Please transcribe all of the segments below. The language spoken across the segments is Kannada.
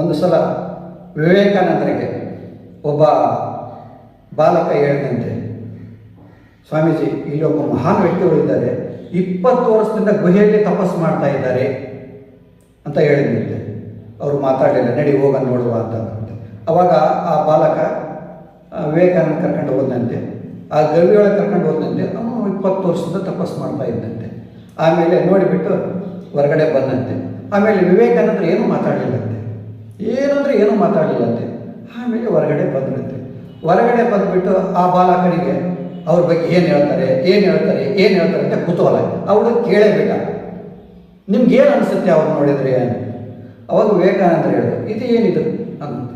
ಒಂದು ಸಲ ವಿವೇಕಾನಂದರಿಗೆ ಒಬ್ಬ ಬಾಲಕ ಹೇಳಿದಂತೆ, ಸ್ವಾಮೀಜಿ, ಇಲ್ಲಿ ಒಬ್ಬ ಮಹಾನ್ ವ್ಯಕ್ತಿಗಳಿದ್ದಾರೆ, ಇಪ್ಪತ್ತು ವರ್ಷದಿಂದ ಗುಹೆಯಲ್ಲಿ ತಪಸ್ಸು ಮಾಡ್ತಾ ಇದ್ದಾರೆ ಅಂತ ಹೇಳಿದಂತೆ. ಅವರು ಮಾತಾಡಲಿಲ್ಲ, ನಡಿ ಹೋಗ ನೋಡುವ ಅಂತ. ಅವಾಗ ಆ ಬಾಲಕ ವಿವೇಕಾನಂದ ಕರ್ಕೊಂಡು ಹೋದಂತೆ, ಆ ಗವಿಯೊಳಗೆ ಕರ್ಕೊಂಡು ಹೋದಂತೆ ಅವನು ಇಪ್ಪತ್ತು ವರ್ಷದಿಂದ ತಪಸ್ಸು ಮಾಡ್ತಾ ಇದ್ದಂತೆ. ಆಮೇಲೆ ನೋಡಿಬಿಟ್ಟು ಹೊರಗಡೆ ಬಂದಂತೆ. ಆಮೇಲೆ ವಿವೇಕಾನಂದರು ಏನೂ ಮಾತಾಡಲಿಲ್ಲಂತೆ. ಏನಂದ್ರೆ ಏನೂ ಮಾತಾಡಲಿಲ್ಲಂತೆ. ಆಮೇಲೆ ಹೊರಗಡೆ ಬಂದ್ರಂತೆ ಹೊರಗಡೆ ಬಂದುಬಿಟ್ಟು ಆ ಬಾಲಕನಿಗೆ ಅವ್ರ ಬಗ್ಗೆ ಏನು ಹೇಳ್ತಾರೆ ಏನು ಹೇಳ್ತಾರೆ ಏನು ಹೇಳ್ತಾರೆ ಅಂತ ಕುತೂಹಲ. ಅವಳು ಕೇಳೇಬೇಕ ನಿಮ್ಗೆ ಏನು ಅನಿಸುತ್ತೆ ಅವ್ರು ನೋಡಿದ್ರೆ? ಅವಾಗ ವಿವೇಕಾನಂದರು ಹೇಳಿದ್ರು, ಇದು ಏನಿದು? ಅಂತ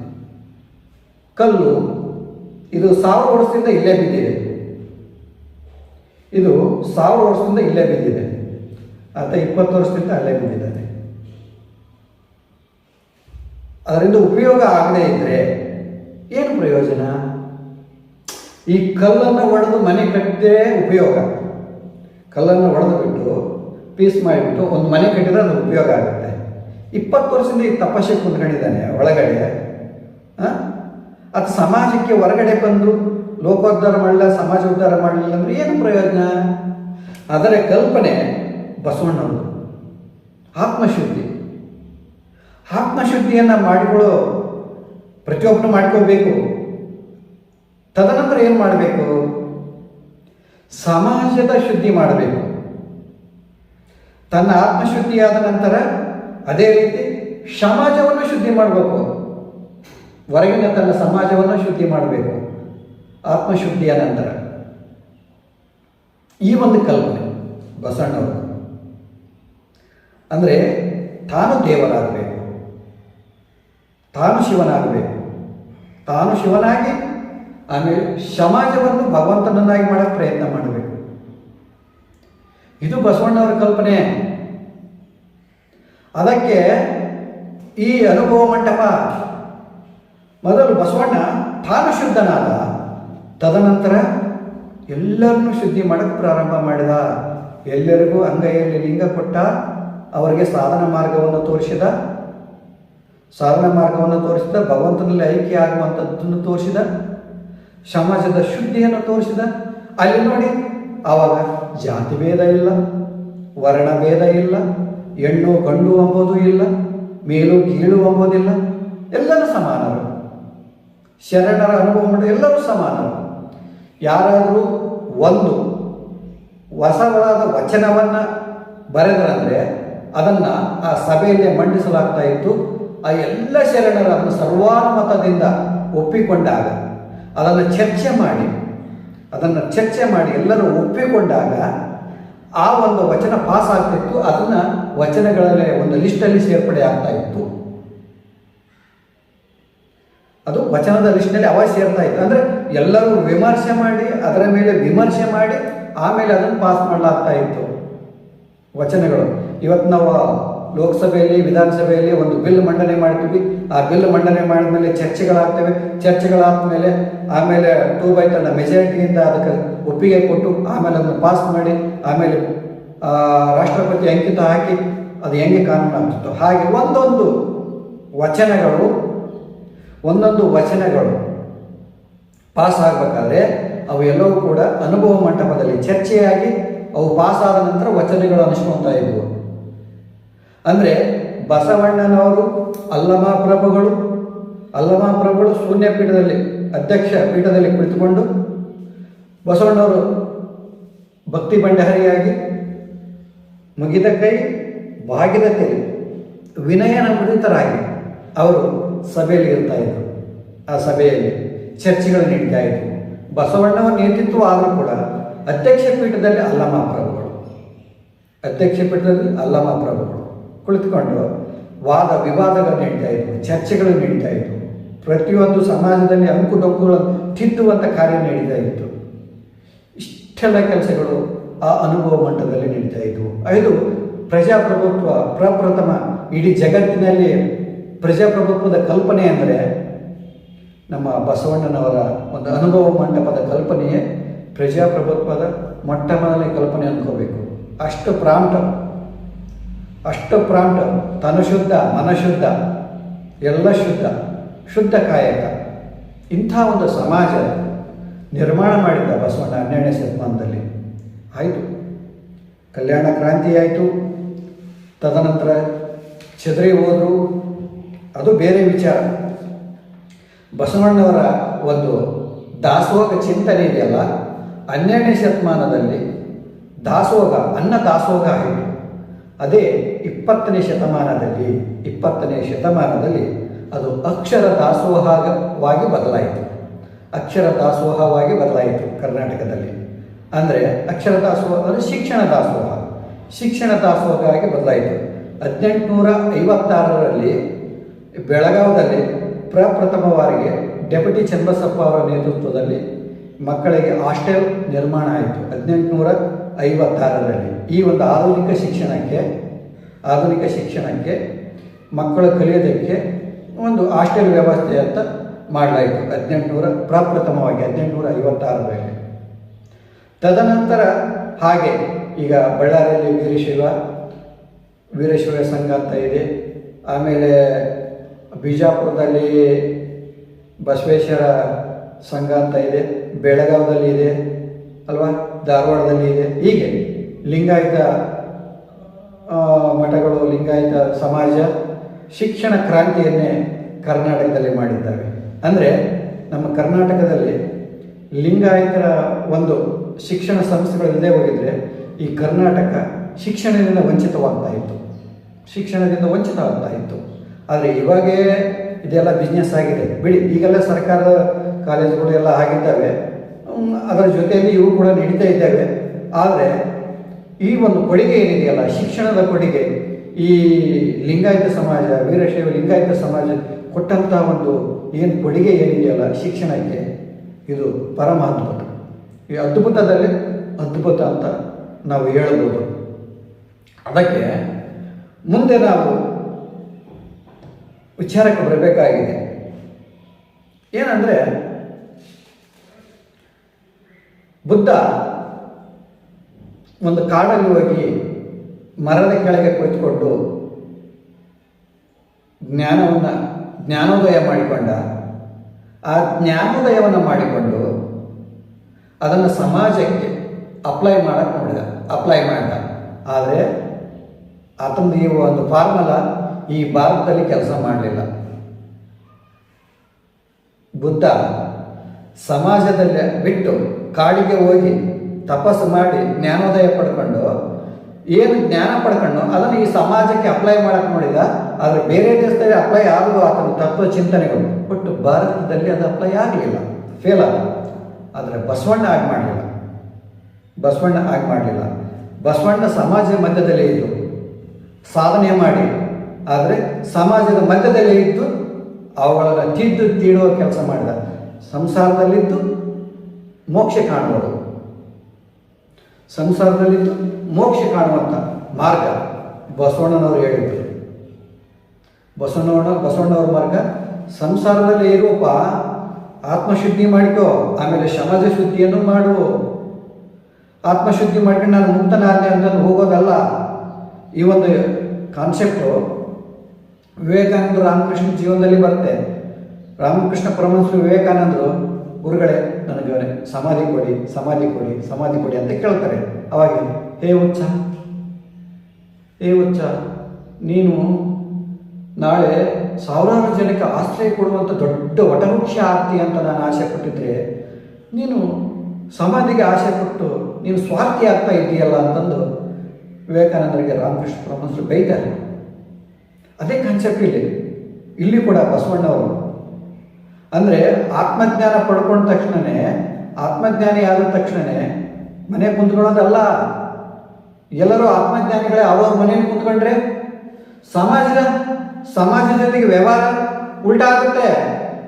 ಕಲ್ಲು, ಇದು ಸಾವಿರ ವರ್ಷದಿಂದ ಇಲ್ಲೇ ಬಿದ್ದಿದೆ. ಇದು ಸಾವಿರ ವರ್ಷದಿಂದ ಇಲ್ಲೇ ಬಿದ್ದಿದೆ. ಆತ ಇಪ್ಪತ್ತು ವರ್ಷದಿಂದ ಅಲ್ಲೇ ಬಿದ್ದಿದ್ದಾನೆ. ಅದರಿಂದ ಉಪಯೋಗ ಆಗದೇ ಇದ್ದರೆ ಏನು ಪ್ರಯೋಜನ? ಈ ಕಲ್ಲನ್ನು ಒಡೆದು ಮನೆ ಕಟ್ಟಿದ್ರೆ ಉಪಯೋಗ. ಕಲ್ಲನ್ನು ಒಡೆದು ಬಿಟ್ಟು ಪೀಸ್ ಮಾಡಿಬಿಟ್ಟು ಒಂದು ಮನೆ ಕಟ್ಟಿದ್ರೆ ಅದು ಉಪಯೋಗ ಆಗುತ್ತೆ. ಇಪ್ಪತ್ತು ವರ್ಷದಿಂದ ಈ ತಪಸ್ಸೆ ಕುಂತ್ಕೊಂಡಿದ್ದಾನೆ ಒಳಗಡೆ? ಅದು ಸಮಾಜಕ್ಕೆ ಹೊರಗಡೆ ಬಂದು ಲೋಕೋದ್ಧಾರ ಮಾಡಲಿಲ್ಲ, ಸಮಾಜ ಉದ್ಧಾರ ಮಾಡಲಿಲ್ಲ ಅಂದ್ರೆ ಏನು ಪ್ರಯೋಜನ? ಅದರ ಕಲ್ಪನೆ ಬಸವಣ್ಣವರು ಆತ್ಮಶುದ್ಧಿ. ಆತ್ಮಶುದ್ಧಿಯನ್ನು ಮಾಡಿಕೊಳ್ಳೋ ಪ್ರತಿಯೊಬ್ಬರು ಮಾಡ್ಕೋಬೇಕು ತದನಂತರ ಏನು ಮಾಡಬೇಕು? ಸಮಾಜದ ಶುದ್ಧಿ ಮಾಡಬೇಕು. ತನ್ನ ಆತ್ಮಶುದ್ಧಿಯಾದ ನಂತರ ಅದೇ ರೀತಿ ಸಮಾಜವನ್ನು ಶುದ್ಧಿ ಮಾಡಬೇಕು. ಹೊರಗಿನ ತನ್ನ ಸಮಾಜವನ್ನು ಶುದ್ಧಿ ಮಾಡಬೇಕು. ಆತ್ಮಶುದ್ಧಿಯ ನಂತರ. ಈ ಒಂದು ಕಲ್ಪನೆ ಬಸಣ್ಣವರು. ಅಂದರೆ ತಾನು ದೇವರಾಗಬೇಕು. ತಾನು ಶಿವನಾಗಬೇಕು. ತಾನು ಶಿವನಾಗಿ ಆಮೇಲೆ ಸಮಾಜವನ್ನು ಭಗವಂತನನ್ನಾಗಿ ಮಾಡೋಕ್ಕೆ ಪ್ರಯತ್ನ ಮಾಡಬೇಕು. ಇದು ಬಸವಣ್ಣವರ ಕಲ್ಪನೆ. ಅದಕ್ಕೆ ಈ ಅನುಭವ ಮಂಟಪ, ಮೊದಲು ಬಸವಣ್ಣ ತಾನು ಶುದ್ಧನಾದ, ತದನಂತರ ಎಲ್ಲರನ್ನೂ ಶುದ್ಧಿ ಮಾಡಕ್ಕೆ ಪ್ರಾರಂಭ ಮಾಡಿದ, ಎಲ್ಲರಿಗೂ ಅಂಗೈಯಲ್ಲಿ ಲಿಂಗ ಕೊಟ್ಟ, ಅವರಿಗೆ ಸಾಧನ ಮಾರ್ಗವನ್ನು ತೋರಿಸಿದ ಸಾಧನ ಮಾರ್ಗವನ್ನು ತೋರಿಸಿದ, ಭಗವಂತನಲ್ಲಿ ಐಕ್ಯ ಆಗುವಂಥದ್ದನ್ನು ತೋರಿಸಿದ, ಸಮಾಜದ ಶುದ್ಧಿಯನ್ನು ತೋರಿಸಿದ. ಅಲ್ಲಿ ನೋಡಿ, ಆವಾಗ ಜಾತಿ ಭೇದ ಇಲ್ಲ, ವರ್ಣ ಭೇದ ಇಲ್ಲ, ಹೆಣ್ಣು ಗಂಡು ಎಂಬುದು ಇಲ್ಲ, ಮೇಲು ಕೀಳು ಅಂಬೋದಿಲ್ಲ ಎಲ್ಲರೂ ಸಮಾನರು. ಶರಣರ ಅನುಭವ ಮಾಡಿ ಎಲ್ಲರೂ ಸಮಾನರು. ಯಾರಾದರೂ ಒಂದು ಹೊಸವಾದ ವಚನವನ್ನು ಬರೆದರಂದರೆ ಅದನ್ನು ಆ ಸಭೆಯಲ್ಲಿ ಮಂಡಿಸಲಾಗ್ತಾ ಇತ್ತು. ಆ ಎಲ್ಲ ಶರಣರು ಅದನ್ನು ಸರ್ವಾನುಮತದಿಂದ ಒಪ್ಪಿಕೊಂಡಾಗ, ಅದನ್ನು ಚರ್ಚೆ ಮಾಡಿ, ಅದನ್ನು ಚರ್ಚೆ ಮಾಡಿ ಎಲ್ಲರೂ ಒಪ್ಪಿಕೊಂಡಾಗ ಆ ಒಂದು ವಚನ ಪಾಸ್ ಆಗ್ತಿತ್ತು ಅದನ್ನು ವಚನಗಳಲ್ಲಿ ಒಂದು ಲಿಸ್ಟಲ್ಲಿ ಸೇರ್ಪಡೆ ಆಗ್ತಾ ಇತ್ತು. ಅದು ವಚನದ ಲಿಸ್ಟ್ನಲ್ಲಿ ಅವಾಗ ಸೇರ್ತಾ ಇತ್ತು. ಅಂದರೆ ಎಲ್ಲರೂ ವಿಮರ್ಶೆ ಮಾಡಿ, ಅದರ ಮೇಲೆ ವಿಮರ್ಶೆ ಮಾಡಿ, ಆಮೇಲೆ ಅದನ್ನು ಪಾಸ್ ಮಾಡಲಾಗ್ತಾ ಇತ್ತು ವಚನಗಳು. ಇವತ್ತು ನಾವು ಲೋಕಸಭೆಯಲ್ಲಿ, ವಿಧಾನಸಭೆಯಲ್ಲಿ ಒಂದು ಬಿಲ್ ಮಂಡನೆ ಮಾಡ್ತೀವಿ. ಆ ಬಿಲ್ ಮಂಡನೆ ಮಾಡಿದ್ಮೇಲೆ ಚರ್ಚೆಗಳಾಗ್ತವೆ. ಚರ್ಚೆಗಳಾದ್ಮೇಲೆ ಆಮೇಲೆ ಟೂ ಬೈ ತನ್ನ ಮೆಜಾರಿಟಿಯಿಂದ ಅದಕ್ಕೆ ಒಪ್ಪಿಗೆ ಕೊಟ್ಟು ಆಮೇಲೆ ಅದನ್ನು ಪಾಸ್ ಮಾಡಿ, ಆಮೇಲೆ ರಾಷ್ಟ್ರಪತಿ ಅಂಕಿತ ಹಾಕಿ ಅದು ಹೆಂಗೆ ಕಾನೂನು ಆಗ್ತಿತ್ತು ಹಾಗೆ ಒಂದೊಂದು ವಚನಗಳು ಒಂದೊಂದು ವಚನಗಳು ಪಾಸ್ ಆಗಬೇಕಾದ್ರೆ ಅವು ಎಲ್ಲವೂ ಕೂಡ ಅನುಭವ ಮಂಟಪದಲ್ಲಿ ಚರ್ಚೆಯಾಗಿ ಅವು ಪಾಸ್ ಆದ ನಂತರ ವಚನಗಳು ಅನಿಸ್ಕೊತಾ ಇದ್ವು. ಅಂದರೆ ಬಸವಣ್ಣನವರು ಅಲ್ಲಮ ಪ್ರಭುಗಳು ಅಲ್ಲಮ ಪ್ರಭುಗಳು ಶೂನ್ಯ ಪೀಠದಲ್ಲಿ, ಅಧ್ಯಕ್ಷ ಪೀಠದಲ್ಲಿ ಕುಳಿತುಕೊಂಡು ಬಸವಣ್ಣವರು ಭಕ್ತಿ ಬಂಡಹರಿಯಾಗಿ ಮುಗಿದ ಕೈ ಬಾಗಿದ ಕೈ ವಿನಯನ ಮುಡಿತರಾಗಿ ಅವರು ಸಭೆಯಲ್ಲಿ ಇರ್ತಾ ಇದ್ರು. ಆ ಸಭೆಯಲ್ಲಿ ಚರ್ಚೆಗಳು ನೀಡ್ತಾ ಇದ್ರು ಬಸವಣ್ಣವ ನೇತೃತ್ವ ಆದರೂ ಕೂಡ ಅಧ್ಯಕ್ಷ ಪೀಠದಲ್ಲಿ ಅಲ್ಲಮ ಪ್ರಭುಗಳು. ಅಧ್ಯಕ್ಷ ಪೀಠದಲ್ಲಿ ಅಲ್ಲಮ ಪ್ರಭುಗಳು. ಕುಳಿತುಕೊಂಡು ವಾದ ವಿವಾದಗಳು ನಡೀತಾ ಇದ್ವು, ಚರ್ಚೆಗಳು ನಡೀತಾ ಇದ್ವು. ಪ್ರತಿಯೊಂದು ಸಮಾಜದಲ್ಲಿ ಅಂಕು ಡೊಂಕುಗಳು ತಿದ್ದುವಂಥ ಕಾರ್ಯ ನಡೀತಾ ಇತ್ತು. ಇಷ್ಟೆಲ್ಲ ಕೆಲಸಗಳು ಆ ಅನುಭವ ಮಟ್ಟದಲ್ಲಿ ನಡೀತಾ ಇದ್ವು. ಐದು, ಪ್ರಜಾಪ್ರಭುತ್ವ, ಪ್ರಪ್ರಥಮ ಇಡೀ ಜಗತ್ತಿನಲ್ಲಿ ಪ್ರಜಾಪ್ರಭುತ್ವದ ಕಲ್ಪನೆ ಅಂದರೆ ನಮ್ಮ ಬಸವಣ್ಣನವರ ಒಂದು ಅನುಭವ ಮಂಟಪದ ಕಲ್ಪನೆಯೇ ಪ್ರಜಾಪ್ರಭುತ್ವದ ಮೊಟ್ಟ ಮೊದಲನೇ ಕಲ್ಪನೆ ಅನ್ಕೋಬೇಕು ಅಷ್ಟು ಪ್ರಾಂಪ್ಟ ಅಷ್ಟು ಶುದ್ಧ ತನುಶುದ್ಧ, ಮನಶುದ್ಧ, ಎಲ್ಲ ಶುದ್ಧ ಶುದ್ಧ ಕಾಯಕ. ಇಂಥ ಒಂದು ಸಮಾಜ ನಿರ್ಮಾಣ ಮಾಡಿದ್ದ ಬಸವಣ್ಣ ಹನ್ನೆರಡನೇ ಶತಮಾನದಲ್ಲಿ ಆಯಿತು. ಕಲ್ಯಾಣ ಕ್ರಾಂತಿ ಆಯಿತು. ತದನಂತರ ಚದರಿ ಹೋದರು. ಅದು ಬೇರೆ ವಿಚಾರ. ಬಸವಣ್ಣವರ ಒಂದು ದಾಸೋಗ ಚಿಂತನೆ ಇದೆಯಲ್ಲ? ಹನ್ನೆರಡನೇ ಶತಮಾನದಲ್ಲಿ ದಾಸೋಹ, ಅನ್ನ ದಾಸೋಹ ಆಯಿತು. ಅದೇ ಇಪ್ಪತ್ತನೇ ಶತಮಾನದಲ್ಲಿ ಇಪ್ಪತ್ತನೇ ಶತಮಾನದಲ್ಲಿ ಅದು ಅಕ್ಷರ ದಾಸೋಹವಾಗಿ ಬದಲಾಯಿತು. ಅಕ್ಷರ ದಾಸೋಹವಾಗಿ ಬದಲಾಯಿತು ಕರ್ನಾಟಕದಲ್ಲಿ. ಅಂದರೆ ಅಕ್ಷರ ದಾಸೋಹ, ಅಂದರೆ ಶಿಕ್ಷಣ ದಾಸೋಹ. ಶಿಕ್ಷಣ ದಾಸೋಹವಾಗಿ ಬದಲಾಯಿತು. ಹದಿನೆಂಟುನೂರ ಐವತ್ತಾರರಲ್ಲಿ ಬೆಳಗಾವದಲ್ಲಿ ಪ್ರಪ್ರಥಮವಾರಿಗೆ ಡೆಪ್ಯೂಟಿ ಚನ್ನಬಸಪ್ಪ ಅವರ ನೇತೃತ್ವದಲ್ಲಿ ಮಕ್ಕಳಿಗೆ ಹಾಸ್ಟೆಲ್ ನಿರ್ಮಾಣ ಆಯಿತು ಹದಿನೆಂಟುನೂರ ಐವತ್ತಾರರಲ್ಲಿ ಈ ಒಂದು ಆಧುನಿಕ ಶಿಕ್ಷಣಕ್ಕೆ ಆಧುನಿಕ ಶಿಕ್ಷಣಕ್ಕೆ, ಮಕ್ಕಳು ಕಲಿಯೋದಕ್ಕೆ ಒಂದು ಹಾಸ್ಟೆಲ್ ವ್ಯವಸ್ಥೆ ಅಂತ ಮಾಡಲಾಯಿತು ಹದಿನೆಂಟುನೂರ ಪ್ರಪ್ರಥಮವಾಗಿ ಹದಿನೆಂಟುನೂರ ಐವತ್ತಾರರಲ್ಲಿ ತದನಂತರ ಹಾಗೆ ಈಗ ಬಳ್ಳಾರಿಯಲ್ಲಿ ವೀರಶೈವ ವೀರಶೈವ ಸಂಘ ಅಂತ ಇದೆ. ಆಮೇಲೆ ಬಿಜಾಪುರದಲ್ಲಿ ಬಸವೇಶ್ವರ ಸಂಘ ಅಂತ ಇದೆ. ಬೆಳಗಾವದಲ್ಲಿ ಇದೆ ಅಲ್ವಾ? ಧಾರವಾಡದಲ್ಲಿ ಇದೆ. ಹೀಗೆ ಲಿಂಗಾಯತ ಮಠಗಳು, ಲಿಂಗಾಯತ ಸಮಾಜ ಶಿಕ್ಷಣ ಕ್ರಾಂತಿಯನ್ನೇ ಕರ್ನಾಟಕದಲ್ಲಿ ಮಾಡಿದ್ದಾವೆ ಅಂದರೆ ನಮ್ಮ ಕರ್ನಾಟಕದಲ್ಲಿ ಲಿಂಗಾಯತರ ಒಂದು ಶಿಕ್ಷಣ ಸಂಸ್ಥೆಗಳಿಲ್ಲದೆ ಹೋಗಿದ್ರೆ ಈ ಕರ್ನಾಟಕ ಶಿಕ್ಷಣದಿಂದ ವಂಚಿತವಾಗ್ತಾ ಇತ್ತು. ಶಿಕ್ಷಣದಿಂದ ವಂಚಿತವಾಗ್ತಾ ಇತ್ತು. ಆದರೆ ಇವಾಗೇ ಇದೆಲ್ಲ ಬಿಸ್ನೆಸ್ ಆಗಿದೆ. ಬಿಡಿ, ಈಗೆಲ್ಲ ಸರ್ಕಾರದ ಕಾಲೇಜುಗಳು ಎಲ್ಲ ಆಗಿದ್ದಾವೆ. ಅದರ ಜೊತೆಯಲ್ಲಿ ಇವು ಕೂಡ ನಡೀತಾ ಇದ್ದಾವೆ. ಆದರೆ, ಈ ಒಂದು ಕೊಡುಗೆ ಏನಿದೆಯಲ್ಲ, ಶಿಕ್ಷಣದ ಕೊಡುಗೆ, ಈ ಲಿಂಗಾಯತ ಸಮಾಜ, ವೀರಶೈವ ಲಿಂಗಾಯತ ಸಮಾಜ ಕೊಟ್ಟಂಥ ಒಂದು ಏನು ಕೊಡುಗೆ ಏನಿದೆಯಲ್ಲ, ಶಿಕ್ಷಣಕ್ಕೆ, ಇದು ಪರಮ ಈ ಅದ್ಭುತದಲ್ಲಿ ಅದ್ಭುತ ಅಂತ ನಾವು ಹೇಳಬಹುದು ಅದಕ್ಕೆ ಮುಂದೆ ನಾವು ವಿಚಾರಕ್ಕೆ ಬರಬೇಕಾಗಿದೆ. ಏನಂದರೆ, ಬುದ್ಧ ಒಂದು ಕಾಡಲ್ಲಿ ಹೋಗಿ ಮರದ ಕೆಳಗೆ ಕುಳಿತುಕೊಂಡು ಜ್ಞಾನವನ್ನು, ಜ್ಞಾನೋದಯ ಮಾಡಿಕೊಂಡ. ಆ ಜ್ಞಾನೋದಯವನ್ನು ಮಾಡಿಕೊಂಡು ಅದನ್ನು ಸಮಾಜಕ್ಕೆ ಅಪ್ಲೈ ಮಾಡಕ್ಕೆ ನೋಡಿದ. ಅಪ್ಲೈ ಮಾಡಿದ. ಆದರೆ ಆತಂದು ಈ ಒಂದು ಫಾರ್ಮುಲಾ ಈ ಭಾರತದಲ್ಲಿ ಕೆಲಸ ಮಾಡಲಿಲ್ಲ. ಬುದ್ಧ ಸಮಾಜದಲ್ಲಿ ಬಿಟ್ಟು ಕಾಡಿಗೆ ಹೋಗಿ ತಪಸ್ಸು ಮಾಡಿ ಜ್ಞಾನೋದಯ ಪಡ್ಕೊಂಡು, ಏನು ಜ್ಞಾನ ಪಡ್ಕೊಂಡು ಅದನ್ನು ಈ ಸಮಾಜಕ್ಕೆ ಅಪ್ಲೈ ಮಾಡಕ್ಕೆ ನೋಡಿದ, ಆದರೆ ಬೇರೆ ದೇಶದಲ್ಲಿ ಅಪ್ಲೈ ಆಗುವ ಆತನ ತತ್ವ ಚಿಂತನೆಗಳು. ಬಟ್ ಭಾರತದಲ್ಲಿ ಅದು ಅಪ್ಲೈ ಆಗಲಿಲ್ಲ. ಫೇಲ್ ಆಗ ಆದರೆ ಬಸವಣ್ಣ ಆಗಿ ಮಾಡಲಿಲ್ಲ. ಬಸವಣ್ಣ ಆಗಿ ಮಾಡಲಿಲ್ಲ. ಬಸವಣ್ಣ ಸಮಾಜದ ಮಧ್ಯದಲ್ಲೇ ಇದ್ದು ಸಾಧನೆ ಮಾಡಿ ಆದರೆ ಸಮಾಜದ ಮಧ್ಯದಲ್ಲಿ ಇದ್ದು ಅವುಗಳನ್ನು ತಿದ್ದು ತೀಡುವ ಕೆಲಸ ಮಾಡಿದ. ಸಂಸಾರದಲ್ಲಿದ್ದು ಮೋಕ್ಷ ಕಾಣುವುದು. ಸಂಸಾರದಲ್ಲಿದ್ದು ಮೋಕ್ಷ ಕಾಣುವಂಥ ಮಾರ್ಗ ಬಸವಣ್ಣನವರು ಹೇಳಿದ್ರು. ಬಸವಣ್ಣವರ ಬಸವಣ್ಣವ್ರ ಮಾರ್ಗ ಸಂಸಾರದಲ್ಲಿ ಇರುವಪ್ಪ, ಆತ್ಮಶುದ್ಧಿ ಮಾಡಿಕೋ, ಆಮೇಲೆ ಸಮಾಜ ಶುದ್ಧಿಯನ್ನು ಮಾಡು. ಆತ್ಮಶುದ್ಧಿ ಮಾಡ್ಕೊಂಡು ನಾನು ಮುಕ್ತನಾದೆ ಅಂತ ಹೋಗೋದಲ್ಲ. ಈ ಒಂದು ಕಾನ್ಸೆಪ್ಟು ವಿವೇಕಾನಂದ ರಾಮಕೃಷ್ಣ ಜೀವನದಲ್ಲಿ ಬರುತ್ತೆ. ರಾಮಕೃಷ್ಣ ಪರಮಹಂಸರು ವಿವೇಕಾನಂದರು, ಗುರುಗಳೇ ನನಗೆ ಸಮಾಧಿ ಕೊಡಿ ಸಮಾಧಿ ಕೊಡಿ ಸಮಾಧಿ ಕೊಡಿ ಅಂತ ಕೇಳ್ತಾರೆ. ಅವಾಗ ಹೇ ಉಚ್ಚ ಹೇ ಉಚ್ಚ ನೀನು ನಾಳೆ ಸಾವಿರಾರು ಜನಕ್ಕೆ ಆಶ್ರಯ ಕೊಡುವಂಥ ದೊಡ್ಡ ವಟವೃಕ್ಷ ಆಗ್ತಿ ಅಂತ ನಾನು ಆಸೆ ಪಟ್ಟಿದ್ರೆ, ನೀನು ಸಮಾಧಿಗೆ ಆಸೆ ಪಟ್ಟು ನೀನು ಸ್ವಾರ್ಥಿ ಆಗ್ತಾ ಇದ್ದೀಯಲ್ಲ ಅಂತಂದು ವಿವೇಕಾನಂದರಿಗೆ ರಾಮಕೃಷ್ಣ ಪರಮಹಂಸರು ಬೈತಾರೆ. ಅದೇ ಕಾನ್ಸೆಪ್ಟ್ ಇಲ್ಲಿ. ಇಲ್ಲಿ ಕೂಡ ಬಸವಣ್ಣವರು ಅಂದರೆ ಆತ್ಮಜ್ಞಾನ ಪಡ್ಕೊಂಡ ತಕ್ಷಣವೇ ಆತ್ಮಜ್ಞಾನಿ ಆದ ತಕ್ಷಣವೇ ಮನೆ ಕುಂತ್ಕೊಳ್ಳೋದಲ್ಲ. ಎಲ್ಲರೂ ಆತ್ಮಜ್ಞಾನಿಗಳೇ ಅವ್ರ ಮನೇಲಿ ಕುಂತ್ಕೊಂಡ್ರೆ ಸಮಾಜದ ಸಮಾಜದ ಜೊತೆಗೆ ವ್ಯವಹಾರ ಉಲ್ಟಾ ಆಗುತ್ತೆ.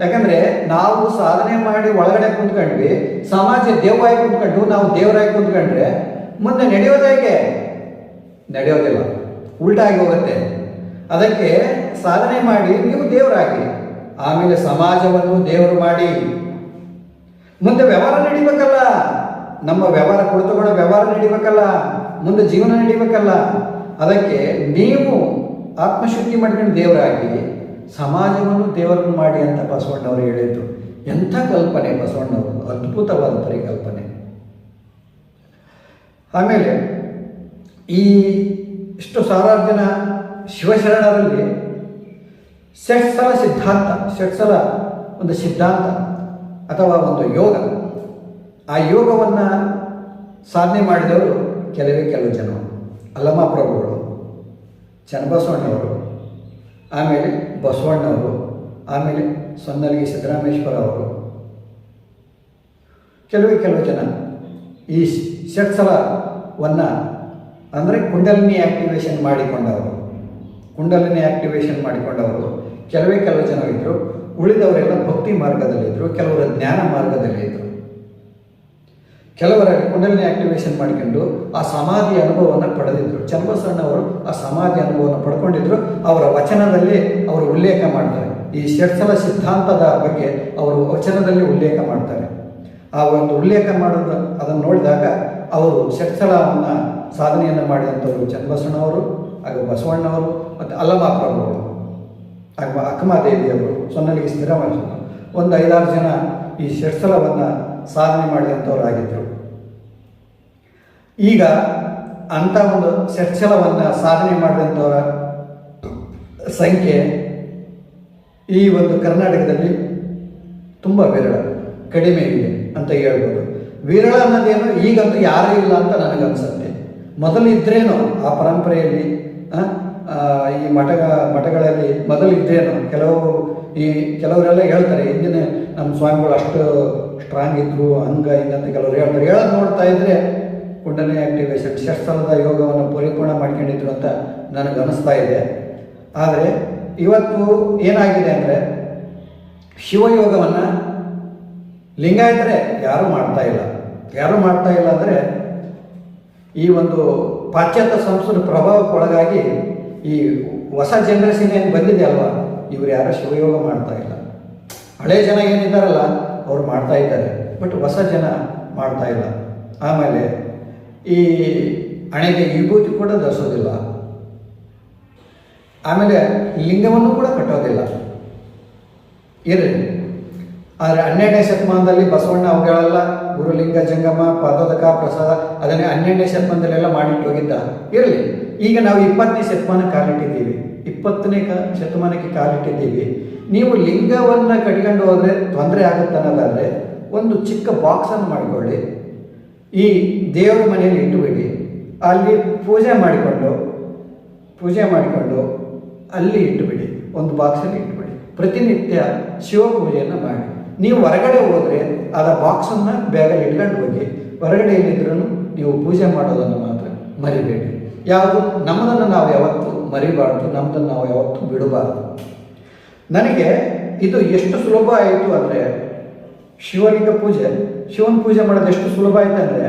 ಯಾಕಂದ್ರೆ ನಾವು ಸಾಧನೆ ಮಾಡಿ ಒಳಗಡೆ ಕುಂತ್ಕೊಂಡ್ವಿ, ಸಮಾಜ ದೇವವಾಗಿ ಕುಂತ್ಕೊಂಡು, ನಾವು ದೇವರಾಗಿ ಕುಂತ್ಕೊಂಡ್ರೆ, ಮುಂದೆ ನಡೆಯೋದು ಹೇಗೆ? ನಡೆಯೋದಿಲ್ಲ. ಉಲ್ಟಾಗಿ ಹೋಗುತ್ತೆ. ಅದಕ್ಕೆ ಸಾಧನೆ ಮಾಡಿ ನೀವು ದೇವರಾಗಿ. ಆಮೇಲೆ ಸಮಾಜವನ್ನು ದೇವರು ಮಾಡಿ. ಮುಂದೆ ವ್ಯವಹಾರ ನಡಿಬೇಕಲ್ಲ. ನಮ್ಮ ವ್ಯವಹಾರ ಕೊಡ್ತುಗಳ ವ್ಯವಹಾರ ನಡಿಬೇಕಲ್ಲ. ಮುಂದೆ ಜೀವನ ನಡಿಬೇಕಲ್ಲ. ಅದಕ್ಕೆ ನೀವು ಆತ್ಮಶುದ್ಧಿ ಮಾಡ್ಕೊಂಡು ದೇವರಾಗಿ. ಸಮಾಜವನ್ನು ದೇವರನ್ನು ಮಾಡಿ ಅಂತ ಬಸವಣ್ಣವರು ಹೇಳಿದ್ರು ಎಂಥ ಕಲ್ಪನೆ ಬಸವಣ್ಣವರು ಅದ್ಭುತವಾದ ಪರಿಕಲ್ಪನೆ. ಆಮೇಲೆ ಈ ಇಷ್ಟು ಸಾವಿರಾರು ಜನ ಶಿವಶರಣರಲ್ಲಿ ಷಟ್ಸಲ ಸಿದ್ಧಾಂತ ಷಟ್ಸಲ ಒಂದು ಸಿದ್ಧಾಂತ ಅಥವಾ ಒಂದು ಯೋಗ. ಆ ಯೋಗವನ್ನು ಸಾಧನೆ ಮಾಡಿದವರು ಕೆಲವೇ ಕೆಲವು ಜನ. ಅಲ್ಲಮ ಪ್ರಭುಗಳು ಚನ್ನಬಸವಣ್ಣವರು ಆಮೇಲೆ ಬಸವಣ್ಣವರು ಆಮೇಲೆ ಸೊನ್ನಲಗಿ ಸಿದ್ದರಾಮೇಶ್ವರ ಅವರು. ಕೆಲವೇ ಕೆಲವು ಜನ ಈ ಷಟ್ಸಲವನ್ನು ಅಂದರೆ ಕುಂಡಲಿನಿ ಆ್ಯಕ್ಟಿವೇಶನ್ ಮಾಡಿಕೊಂಡವರು. ಕುಂಡಲಿನಿ ಆ್ಯಕ್ಟಿವೇಶನ್ ಮಾಡಿಕೊಂಡವರು. ಕೆಲವೇ ಕೆಲವು ಜನ ಇದ್ದರು ಉಳಿದವರೆಲ್ಲ ಭಕ್ತಿ ಮಾರ್ಗದಲ್ಲಿದ್ದರು ಕೆಲವರು ಜ್ಞಾನ ಮಾರ್ಗದಲ್ಲಿದ್ದರು ಕೆಲವರಲ್ಲಿ ಕುಂಡಲಿನಿ ಆಕ್ಟಿವೇಶನ್ ಮಾಡಿಕೊಂಡು ಆ ಸಮಾಧಿ ಅನುಭವವನ್ನು ಪಡೆದಿದ್ರು. ಚನ್ನಬಸವಣ್ಣವರು ಆ ಸಮಾಧಿ ಅನುಭವವನ್ನು ಪಡ್ಕೊಂಡಿದ್ರು. ಅವರ ವಚನದಲ್ಲಿ ಅವರು ಉಲ್ಲೇಖ ಮಾಡ್ತಾರೆ. ಈ ಷಟ್ಸಲ ಸಿದ್ಧಾಂತದ ಬಗ್ಗೆ ಅವರು ವಚನದಲ್ಲಿ ಉಲ್ಲೇಖ ಮಾಡ್ತಾರೆ. ಆ ಒಂದು ಉಲ್ಲೇಖ ಮಾಡೋದು, ಅದನ್ನು ನೋಡಿದಾಗ ಅವರು ಷಟ್ಸಲವನ್ನು ಸಾಧನೆಯನ್ನು ಮಾಡಿದಂಥವರು ಚನ್ನಬಸವಣ್ಣವರು ಹಾಗೂ ಬಸವಣ್ಣವರು ಮತ್ತು ಅಲ್ಲಮ ಪ್ರಭುಗಳು ಅಕ್ಮ ಅಕ್ಕಮಾದೇವಿಯವರು ಸೊನ್ನಲಿಗೆ ಸ್ಥಿರಮಾಡಿಸಿದ್ರು ಒಂದು ಐದಾರು ಜನ ಈ ಶಿರ್ಸಲವನ್ನು ಸಾಧನೆ ಮಾಡಿದಂಥವರಾಗಿದ್ದರು ಈಗ ಅಂಥ ಒಂದು ಷಟ್ಸಲವನ್ನು ಸಾಧನೆ ಮಾಡಿದಂಥವರ ಸಂಖ್ಯೆ ಈ ಒಂದು ಕರ್ನಾಟಕದಲ್ಲಿ ತುಂಬ ವಿರಳ, ಕಡಿಮೆ ಇದೆ ಅಂತ ಹೇಳ್ಬೋದು. ವಿರಳ ಅನ್ನೋದೇನು ಈಗಂತೂ ಯಾರೂ ಇಲ್ಲ ಅಂತ ನನಗನ್ಸುತ್ತೆ. ಮೊದಲು ಇದ್ರೇನೋ ಆ ಪರಂಪರೆಯಲ್ಲಿ ಈ ಮಠ ಮಠಗಳಲ್ಲಿ ಮೊದಲು ಇದ್ರೇನೋ ಕೆಲವು ಈ ಕೆಲವರೆಲ್ಲ ಹೇಳ್ತಾರೆ, ಹಿಂದಿನ ನಮ್ಮ ಸ್ವಾಮಿಗಳು ಅಷ್ಟು ಸ್ಟ್ರಾಂಗ್ ಇದ್ರು, ಹಂಗ ಹಿಂಗಂತ ಕೆಲವರು ಹೇಳ್ತಾರೆ. ಹೇಳೋದು ನೋಡ್ತಾ ಇದ್ರೆ ಕುಂಡಲಿ ಆಕ್ಟಿವೇಶನ್ ಷಟ್ಸ್ಥಲದ ಯೋಗವನ್ನು ಪರಿಪೂರ್ಣ ಮಾಡ್ಕೊಂಡಿದ್ರು ಅಂತ ನನಗೆ ಅನಿಸ್ತಾ ಇದೆ. ಆದರೆ ಇವತ್ತು ಏನಾಗಿದೆ ಅಂದರೆ, ಶಿವಯೋಗವನ್ನು ಲಿಂಗಾಯತರೆ ಯಾರೂ ಮಾಡ್ತಾ ಇಲ್ಲ. ಯಾರೂ ಮಾಡ್ತಾ ಇಲ್ಲ ಅಂದರೆ ಈ ಒಂದು ಪಾಶ್ಚಾತ್ಯ ಸಂಸ್ಕೃತಿ ಪ್ರಭಾವಕ್ಕೊಳಗಾಗಿ ಈ ಹೊಸ ಜನ್ರೇಷನ್ ಏನು ಬಂದಿದೆ ಅಲ್ವಾ? ಇವರು ಯಾರೂ ಶಿವಯೋಗ ಮಾಡ್ತಾ ಇಲ್ಲ. ಹಳೆ ಜನ ಏನಿದ್ದಾರಲ್ಲ, ಅವ್ರು ಮಾಡ್ತಾ ಇದ್ದಾರೆ. ಬಟ್ ಹೊಸ ಜನ ಮಾಡ್ತಾ ಇಲ್ಲ. ಆಮೇಲೆ ಈ ಹಣೆಗೆ ವಿಭೂತಿ ಕೂಡ ಧರಿಸೋದಿಲ್ಲ. ಆಮೇಲೆ ಲಿಂಗವನ್ನು ಕೂಡ ಕಟ್ಟೋದಿಲ್ಲ. ಇರಲಿ ಆದರೆ ಹನ್ನೆರಡನೇ ಶತಮಾನದಲ್ಲಿ ಬಸವಣ್ಣ ಅವುಗಳೆಲ್ಲ ಗುರುಲಿಂಗ, ಜಂಗಮ, ಪದೋದಕ, ಪ್ರಸಾದ ಅದನ್ನೇ ಹನ್ನೆರಡನೇ ಶತಮಾನದಲ್ಲೆಲ್ಲ ಮಾಡಿಟ್ಟು ಹೋಗಿದ್ದ. ಇರಲಿ. ಈಗ ನಾವು ಇಪ್ಪತ್ತನೇ ಶತಮಾನ ಕಾಲಿಟ್ಟಿದ್ದೀವಿ. ಇಪ್ಪತ್ತನೇ ಕ ಶತಮಾನಕ್ಕೆ ಕಾಲಿಟ್ಟಿದ್ದೀವಿ. ನೀವು ಲಿಂಗವನ್ನು ಕಟ್ಕೊಂಡು ಹೋದರೆ ತೊಂದರೆ ಆಗುತ್ತೆ ಅನ್ನೋದಾದರೆ ಒಂದು ಚಿಕ್ಕ ಬಾಕ್ಸನ್ನು ಮಾಡಿಕೊಳ್ಳಿ. ಈ ದೇವರ ಮನೆಯಲ್ಲಿ ಇಟ್ಟುಬಿಡಿ. ಅಲ್ಲಿ ಪೂಜೆ ಮಾಡಿಕೊಂಡು ಪೂಜೆ ಮಾಡಿಕೊಂಡು ಅಲ್ಲಿ ಇಟ್ಟುಬಿಡಿ. ಒಂದು ಬಾಕ್ಸಲ್ಲಿ ಇಟ್ಟುಬಿಡಿ. ಪ್ರತಿನಿತ್ಯ ಶಿವ ಪೂಜೆಯನ್ನು ಮಾಡಿ. ನೀವು ಹೊರಗಡೆ ಹೋದರೆ ಅದ ಬಾಕ್ಸನ್ನು ಬ್ಯಾಗಲ್ಲಿ ಇಟ್ಕೊಂಡು ಹೋಗಿ. ಹೊರಗಡೆ ಏನಿದ್ರೂ ನೀವು ಪೂಜೆ ಮಾಡೋದನ್ನು ಮಾತ್ರ ಮರಿಬೇಡಿ. ಯಾವುದು? ನಮ್ಮದನ್ನು ನಾವು ಯಾವತ್ತೂ ಮರಿಬಾರ್ದು, ನಮ್ಮದನ್ನು ನಾವು ಯಾವತ್ತೂ ಬಿಡಬಾರ್ದು. ನನಗೆ ಇದು ಎಷ್ಟು ಸುಲಭ ಆಯಿತು ಅಂದರೆ ಶಿವಲಿಂಗ ಪೂಜೆ, ಶಿವನ ಪೂಜೆ ಮಾಡೋದು ಎಷ್ಟು ಸುಲಭ ಆಯಿತು ಅಂದರೆ,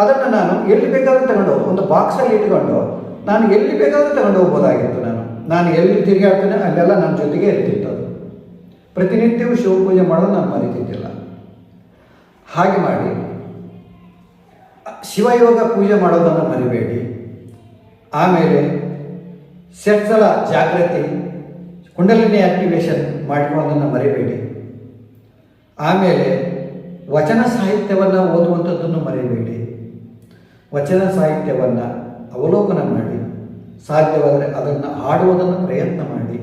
ಅದನ್ನು ನಾನು ಎಲ್ಲಿ ಬೇಕಾದರೂ ತಗೊಂಡು ಒಂದು ಬಾಕ್ಸಲ್ಲಿ ಇಟ್ಕೊಂಡು ನಾನು ಎಲ್ಲಿ ಬೇಕಾದರೂ ತಗೊಂಡು ಹೋಗ್ಬೋದಾಗಿತ್ತು ನಾನು. ನಾನು ಎಲ್ಲಿ ತಿರುಗಾಡ್ತೇನೆ ಅಲ್ಲೆಲ್ಲ ನನ್ನ ಜೊತೆಗೆ ಇರ್ತಿತ್ತು ಅದು ಪ್ರತಿನಿತ್ಯವೂ ಶಿವ ಪೂಜೆ ಮಾಡೋದು ನಾನು ಮರಿತಿದ್ದಿಲ್ಲ. ಹಾಗೆ ಮಾಡಿ ಶಿವಯೋಗ ಪೂಜೆ ಮಾಡೋದನ್ನು ಮರಿಬೇಡಿ. ಆಮೇಲೆ ಸೆಟ್ಸಲ ಜಾಗೃತಿ ಕುಂಡಲಿನಿ ಆಕ್ಟಿವೇಶನ್ ಮಾಡಿಕೊಳ್ಳೋದನ್ನು ಮರಿಬೇಡಿ. ಆಮೇಲೆ ವಚನ ಸಾಹಿತ್ಯವನ್ನು ಓದುವಂಥದ್ದನ್ನು ಮರೆಯಬೇಡಿ ವಚನ ಸಾಹಿತ್ಯವನ್ನು ಅವಲೋಕನ ಮಾಡಿ, ಸಾಧ್ಯವಾದರೆ ಅದನ್ನು ಹಾಡುವುದನ್ನು ಪ್ರಯತ್ನ ಮಾಡಿ.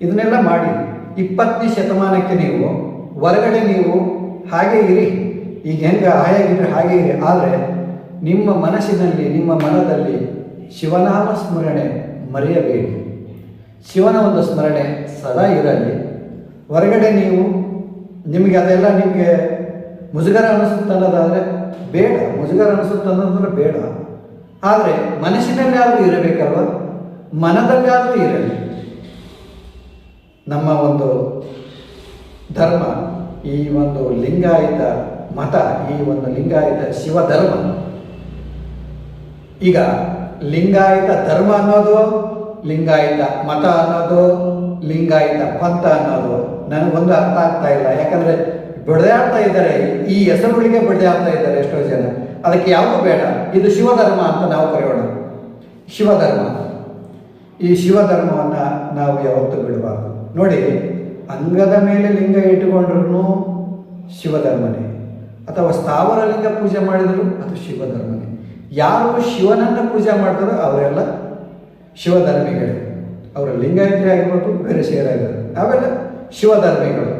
ಇದನ್ನೆಲ್ಲ ಮಾಡಿ, ಇಪ್ಪತ್ತನೇ ಶತಮಾನಕ್ಕೆ ನೀವು ಹೊರಗಡೆ ನೀವು ಹಾಗೆ ಇರಿ. ಈಗ ಹೆಂಗೆ ಹಾಯಾಗಿದ್ರೆ ಹಾಗೆ ಇರಿ. ಆದರೆ ನಿಮ್ಮ ಮನಸ್ಸಿನಲ್ಲಿ, ನಿಮ್ಮ ಮನದಲ್ಲಿ ಶಿವನಾಮ ಸ್ಮರಣೆ ಮರೆಯಬೇಡಿ. ಶಿವನ ಒಂದು ಸ್ಮರಣೆ ಸದಾ ಇರಲಿ. ಹೊರಗಡೆ ನೀವು ನಿಮಗೆ ಅದೆಲ್ಲ ನಿಮಗೆ ಮುಜುಗರ ಅನಿಸುತ್ತೆ ಅನ್ನೋದಾದರೆ ಬೇಡ. ಮುಜುಗರ ಅನಿಸುತ್ತೆ ಅನ್ನೋದ್ರೆ ಬೇಡ. ಆದರೆ ಮನಸ್ಸಿನಲ್ಲಿ ಆದರೂ ಇರಬೇಕಲ್ವ? ಮನದಲ್ಲಿ ಆದರೂ ಇರಲಿ. ನಮ್ಮ ಒಂದು ಧರ್ಮ, ಈ ಒಂದು ಲಿಂಗಾಯತ ಮತ, ಈ ಒಂದು ಲಿಂಗಾಯತ ಶಿವ ಧರ್ಮ ಈಗ ಲಿಂಗಾಯತ ಧರ್ಮ ಅನ್ನೋದು, ಲಿಂಗಾಯತ ಮತ ಅನ್ನೋದು, ಲಿಂಗಾಯತ ಪಂಥ ಅನ್ನೋದು. ನನಗೊಂದು ಅರ್ಥ ಆಗ್ತಾ ಇಲ್ಲ. ಯಾಕಂದ್ರೆ ಬಡಿದಾಡ್ತಾ ಇದ್ದಾರೆ, ಈ ಹೆಸರುಗಳಿಗೆ ಬಡಿದಾಡ್ತಾ ಇದ್ದಾರೆ ಎಷ್ಟೋ ಜನ. ಅದಕ್ಕೆ ಯಾವುದು ಬೇಡ. ಇದು ಶಿವಧರ್ಮ ಅಂತ ನಾವು ಕರೆಯೋಣ. ಶಿವಧರ್ಮ. ಈ ಶಿವಧರ್ಮವನ್ನು ನಾವು ಯಾವತ್ತೂ ಬಿಡಬಾರ್ದು. ನೋಡಿ, ಅಂಗದ ಮೇಲೆ ಲಿಂಗ ಇಟ್ಟುಕೊಂಡ್ರೂ ಶಿವಧರ್ಮನೇ. ಅಥವಾ ಸ್ಥಾವರ ಲಿಂಗ ಪೂಜೆ ಮಾಡಿದ್ರು ಅದು ಶಿವಧರ್ಮನೇ. ಯಾರು ಶಿವನನ್ನು ಪೂಜೆ ಮಾಡ್ತಾರೋ ಅವರೆಲ್ಲ ಶಿವಧರ್ಮಿಗಳು. ಅವರ ಲಿಂಗಾಯತ್ರಿ ಆಗಿರ್ಬೋದು, ಬೇರೆ ಅವೆಲ್ಲ ಶಿವಧರ್ಮಿಗಳು.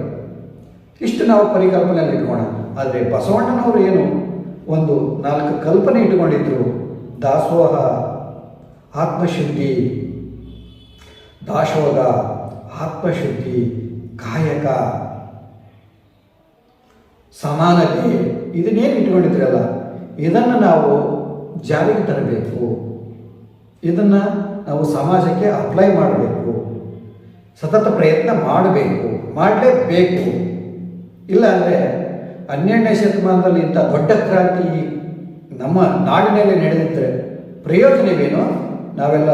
ಇಷ್ಟು ನಾವು ಪರಿಕಲ್ಪನೆಯಲ್ಲಿ ಇಟ್ಕೋಣ. ಆದರೆ ಬಸವಣ್ಣನವರು ಏನು ಒಂದು ನಾಲ್ಕು ಕಲ್ಪನೆ ಇಟ್ಕೊಂಡಿದ್ರು ದಾಸೋಹ, ಆತ್ಮಶುದ್ಧಿ ದಾಸೋಹ ಆತ್ಮಶುದ್ಧಿ, ಕಾಯಕ, ಸಮಾನತೆ, ಇದನ್ನೇನು ಇಟ್ಕೊಂಡಿದ್ರಲ್ಲ, ಇದನ್ನು ನಾವು ಜಾರಿಗೆ ತರಬೇಕು. ಇದನ್ನು ನಾವು ಸಮಾಜಕ್ಕೆ ಅಪ್ಲೈ ಮಾಡಬೇಕು. ಸತತ ಪ್ರಯತ್ನ ಮಾಡಬೇಕು. ಮಾಡಲೇಬೇಕು. ಇಲ್ಲ ಅಂದರೆ ಹನ್ನೆರಡನೇ ಶತಮಾನದಲ್ಲಿ ಇಂಥ ದೊಡ್ಡ ಕ್ರಾಂತಿ ನಮ್ಮ ನಾಡಿನಲ್ಲಿ ನಡೆದಿದ್ದರೆ ಪ್ರಯೋಜನವೇನು? ನಾವೆಲ್ಲ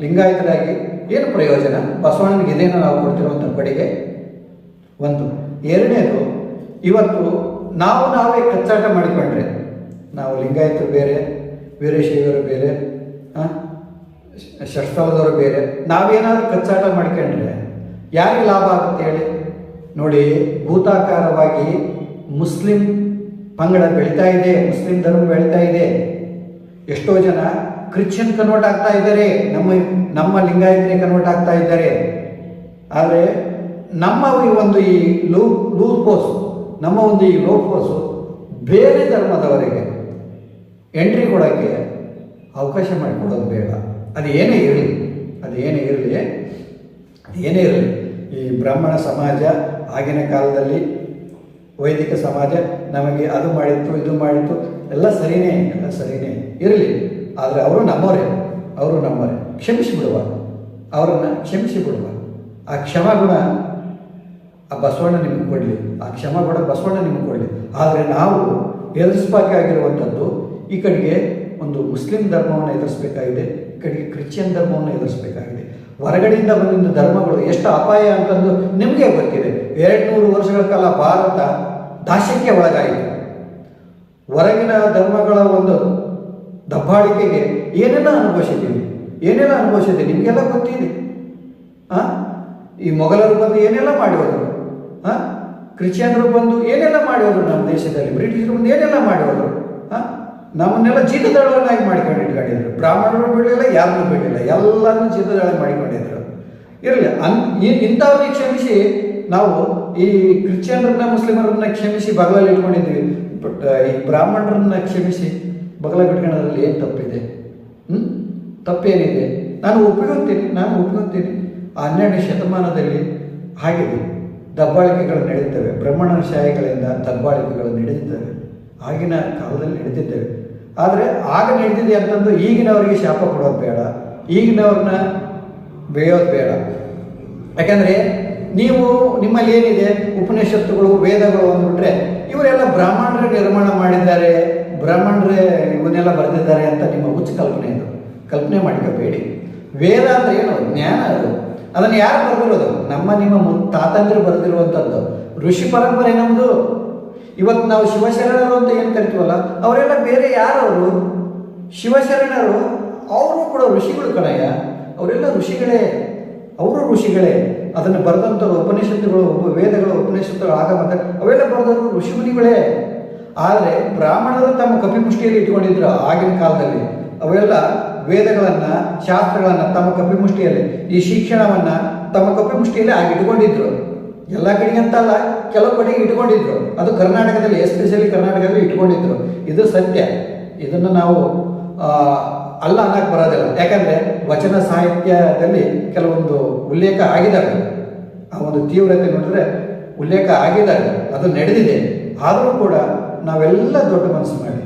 ಲಿಂಗಾಯತರಾಗಿ ಏನು ಪ್ರಯೋಜನ? ಬಸವಣ್ಣನಿಗೆ ಇದೇನೋ ನಾವು ಕೊಡ್ತಿರುವಂಥ ಕೊಡುಗೆ? ಒಂದು. ಎರಡನೇದು, ಇವತ್ತು ನಾವು ನಾವೇ ಕಚ್ಚಾಟ ಮಾಡಿಕೊಂಡ್ರೆ, ನಾವು ಲಿಂಗಾಯತರು ಬೇರೆ ವೀರಶೈವರು ಬೇರೆ ಶಸ್ತ್ರದವರು ಬೇರೆ. ನಾವೇನಾದ್ರೂ ಕಚ್ಚಾಟ ಮಾಡ್ಕೊಂಡ್ರೆ ಯಾರಿಗೆ ಲಾಭ ಆಗುತ್ತೆ ಹೇಳಿ? ನೋಡಿ, ಭೂತಾಕಾರವಾಗಿ ಮುಸ್ಲಿಂ ಪಂಗಡ ಬೆಳೀತಾ ಇದೆ, ಮುಸ್ಲಿಂ ಧರ್ಮ ಬೆಳೀತಾ ಇದೆ. ಎಷ್ಟೋ ಜನ ಕ್ರಿಶ್ಚಿಯನ್ ಕನ್ವರ್ಟ್ ಆಗ್ತಾ ಇದ್ದಾರೆ, ನಮ್ಮ ನಮ್ಮ ಲಿಂಗಾಯತರಿಗೆ ಕನ್ವರ್ಟ್ ಆಗ್ತಾ ಇದ್ದಾರೆ. ಆದರೆ ನಮ್ಮ ಈ ಒಂದು ಈ ಲೂ ಪೋಸ್ ನಮ್ಮ ಒಂದು ಈ ಲೋ ಪೋಸು ಬೇರೆ ಧರ್ಮದವರಿಗೆ ಎಂಟ್ರಿ ಕೊಡೋಕ್ಕೆ ಅವಕಾಶ ಮಾಡಿಕೊಡೋದು ಬೇಡ. ಅದು ಏನೇ ಇರಲಿ, ಅದು ಏನೇ ಇರಲಿ ಏನೇ ಇರಲಿ, ಈ ಬ್ರಾಹ್ಮಣ ಸಮಾಜ ಆಗಿನ ಕಾಲದಲ್ಲಿ, ವೈದಿಕ ಸಮಾಜ ನಮಗೆ ಅದು ಮಾಡಿತ್ತು, ಇದು ಮಾಡಿತ್ತು, ಎಲ್ಲ ಸರಿನೇ ಎಲ್ಲ ಸರಿನೇ ಇರಲಿ. ಆದರೆ ಅವರು ನಮ್ಮವರೇ ಅವರು ನಮ್ಮವರೇ. ಕ್ಷಮಿಸಿ ಬಿಡುವ ಅವರನ್ನು ಕ್ಷಮಿಸಿ ಬಿಡುವ ಆ ಕ್ಷಮಾಗುಣ ಆ ಬಸವಣ್ಣ ನಿಮಗೆ ಕೊಡಲಿ, ಆ ಕ್ಷಮಾಗುಣ ಬಸವಣ್ಣ ನಿಮಗೆ ಕೊಡಲಿ. ಆದರೆ ನಾವು ಎದುರಿಸಬೇಕಾಗಿರುವಂಥದ್ದು ಈ ಕಡೆಗೆ ಒಂದು ಮುಸ್ಲಿಂ ಧರ್ಮವನ್ನು ಎದುರಿಸಬೇಕಾಗಿದೆ, ಈ ಕಡೆಗೆ ಕ್ರಿಶ್ಚಿಯನ್ ಧರ್ಮವನ್ನು ಎದುರಿಸಬೇಕಾಗಿದೆ. ಹೊರಗಡೆಯಿಂದ ಬಂದಿದ್ದ ಧರ್ಮಗಳು ಎಷ್ಟು ಅಪಾಯ ಅಂತಂದು ನಿಮಗೆ ಗೊತ್ತಿದೆ. ಎರಡು ನೂರು ವರ್ಷಗಳ ಕಾಲ ಭಾರತ ದಾಸ್ಯಕ್ಕೆ ಒಳಗಾಯಿತು. ಹೊರಗಿನ ಧರ್ಮಗಳ ಒಂದು ದಬ್ಬಾಳಿಕೆಗೆ ಏನೆಲ್ಲ ಅನುಭವಿಸಿದ್ದೀವಿ ಏನೆಲ್ಲ ಅನುಭವಿಸಿದೆ ನಿಮಗೆಲ್ಲ ಗೊತ್ತಿದೆ. ಆ? ಈ ಮೊಘಲರು ಬಂದು ಏನೆಲ್ಲ ಮಾಡಿದ್ರು? ಆ? ಕ್ರಿಶ್ಚಿಯನ್ರು ಬಂದು ಏನೆಲ್ಲ ಮಾಡಿದ್ರು ನಮ್ಮ ದೇಶದಲ್ಲಿ? ಬ್ರಿಟಿಷರು ಬಂದು ಏನೆಲ್ಲ ಮಾಡಿ ಹೋದ್ರು ಆ ನಮ್ಮನ್ನೆಲ್ಲ ಜೀತದಳವನ್ನಾಗಿ ಮಾಡ್ಕೊಂಡು ಇಟ್ಕೊಂಡಿದ್ರು. ಬ್ರಾಹ್ಮಣರು ಬಿಡಲಿಲ್ಲ ಯಾರನ್ನೂ ಬಿಡಲಿಲ್ಲ ಎಲ್ಲರನ್ನೂ ಜೀತದಳ ಮಾಡಿಕೊಂಡಿದ್ರು. ಇರಲಿ, ಅನ್ ಇಂಥವ್ರಿಗೆ ಕ್ಷಮಿಸಿ, ನಾವು ಈ ಕ್ರಿಶ್ಚಿಯನ್ರನ್ನ, ಮುಸ್ಲಿಮರನ್ನ ಕ್ಷಮಿಸಿ ಬಗಲಲ್ಲಿ ಇಟ್ಕೊಂಡಿದ್ವಿ. ಬಟ್ ಈ ಬ್ರಾಹ್ಮಣರನ್ನ ಕ್ಷಮಿಸಿ ಬಗಲ ಬಿಟ್ಕೊಳ್ಳೋದ್ರಲ್ಲಿ ಏನು ತಪ್ಪಿದೆ? ಹ್ಞೂ ತಪ್ಪೇನಿದೆ? ನಾನು ಒಪ್ಪಿಕೊಳ್ತೀನಿ ನಾನು ಒಪ್ಪಿಕೊಳ್ತೀನಿ. ಹನ್ನೆರಡನೇ ಶತಮಾನದಲ್ಲಿ ಆಗಿದೆ ದಬ್ಬಾಳಿಕೆಗಳು ನಡೆಯುತ್ತೇವೆ ಬ್ರಾಹ್ಮಣ ಶಾಹಿಗಳಿಂದ ದಬ್ಬಾಳಿಕೆಗಳು ನಡೆಯುತ್ತವೆ ಆಗಿನ ಕಾಲದಲ್ಲಿ ನಡೆದಿದ್ದೇವೆ. ಆದರೆ ಆಗ ನಡೆದಿದೆ ಅಂತಂದು ಈಗಿನವರಿಗೆ ಶಾಪ ಕೊಡೋದು ಬೇಡ, ಈಗಿನವ್ರನ್ನ ಬೇಯೋದು ಬೇಡ. ಯಾಕಂದರೆ ನೀವು ನಿಮ್ಮಲ್ಲಿ ಏನಿದೆ, ಉಪನಿಷತ್ತುಗಳು, ವೇದಗಳು ಅಂದ್ಬಿಟ್ರೆ ಇವರೆಲ್ಲ ಬ್ರಾಹ್ಮಣರೇ ನಿರ್ಮಾಣ ಮಾಡಿದ್ದಾರೆ, ಬ್ರಾಹ್ಮಣರೇ ಇವನ್ನೆಲ್ಲ ಬರೆದಿದ್ದಾರೆ ಅಂತ ನಿಮ್ಮ ಹುಚ್ಚು ಕಲ್ಪನೆ ಇದು. ಕಲ್ಪನೆ ಮಾಡ್ಕೋಬೇಡಿ. ವೇದ ಅಂದ್ರೆ ಏನು? ಜ್ಞಾನ ಅದು. ಅದನ್ನು ಯಾರು ಬರೆದಿರೋದು? ನಮ್ಮ ನಿಮ್ಮ ಮು ತಾತಂದ್ರು ಬರೆದಿರುವಂಥದ್ದು ಋಷಿ ಪರಂಪರೆ ನಮ್ಮದು ಇವತ್ತು ನಾವು ಶಿವಶರಣರು ಅಂತ ಏನು ಕರಿತೀವಲ್ಲ, ಅವರೆಲ್ಲ ಬೇರೆ ಯಾರವರು? ಶಿವಶರಣರು, ಅವರು ಕೂಡ ಋಷಿಗಳು ಕಣಯ್ಯ. ಅವರೆಲ್ಲ ಋಷಿಗಳೇ. ಅವರು ಋಷಿಗಳೇ. ಅದನ್ನು ಬರೆದಂಥವ್ರು, ಉಪನಿಷತ್ತುಗಳು, ಉಪ ವೇದಗಳು, ಉಪನಿಷತ್ತುಗಳು ಆಗಮತ ಅವೆಲ್ಲ ಬರೆದವರು ಋಷಿಮುನಿಗಳೇ ಆದರೆ ಬ್ರಾಹ್ಮಣರು ತಮ್ಮ ಕಪಿಮುಷ್ಟಿಯಲ್ಲಿ ಇಟ್ಕೊಂಡಿದ್ರು ಆಗಿನ ಕಾಲದಲ್ಲಿ. ಅವೆಲ್ಲ ವೇದಗಳನ್ನು, ಶಾಸ್ತ್ರಗಳನ್ನು ತಮ್ಮ ಕಪಿಮುಷ್ಟಿಯಲ್ಲಿ, ಈ ಶಿಕ್ಷಣವನ್ನು ತಮ್ಮ ಕಪಿಮುಷ್ಟಿಯಲ್ಲಿ ಆಗಿ ಇಟ್ಕೊಂಡಿದ್ರು ಎಲ್ಲ ಕಡೆಗೆ ಅಂತಲ್ಲ, ಕೆಲವು ಕಡೆಗೆ ಇಟ್ಕೊಂಡಿದ್ರು. ಅದು ಕರ್ನಾಟಕದಲ್ಲಿ ಎಸ್ಪೆಷಲಿ ಕರ್ನಾಟಕದಲ್ಲಿ ಇಟ್ಕೊಂಡಿದ್ರು. ಇದು ಸತ್ಯ. ಇದನ್ನು ನಾವು ಅಲ್ಲ ಅನ್ನಕ್ಕೆ ಬರೋದಿಲ್ಲ. ಯಾಕಂದರೆ ವಚನ ಸಾಹಿತ್ಯದಲ್ಲಿ ಕೆಲವೊಂದು ಉಲ್ಲೇಖ ಆಗಿದ್ದಾವೆ ಆ ಒಂದು ತೀವ್ರತೆ ನೋಡಿದ್ರೆ ಉಲ್ಲೇಖ ಆಗಿದ್ದಾವೆ ಅದು ನಡೆದಿದೆ. ಆದರೂ ಕೂಡ ನಾವೆಲ್ಲ ದೊಡ್ಡ ಮನಸ್ಸು ಮಾಡಿ,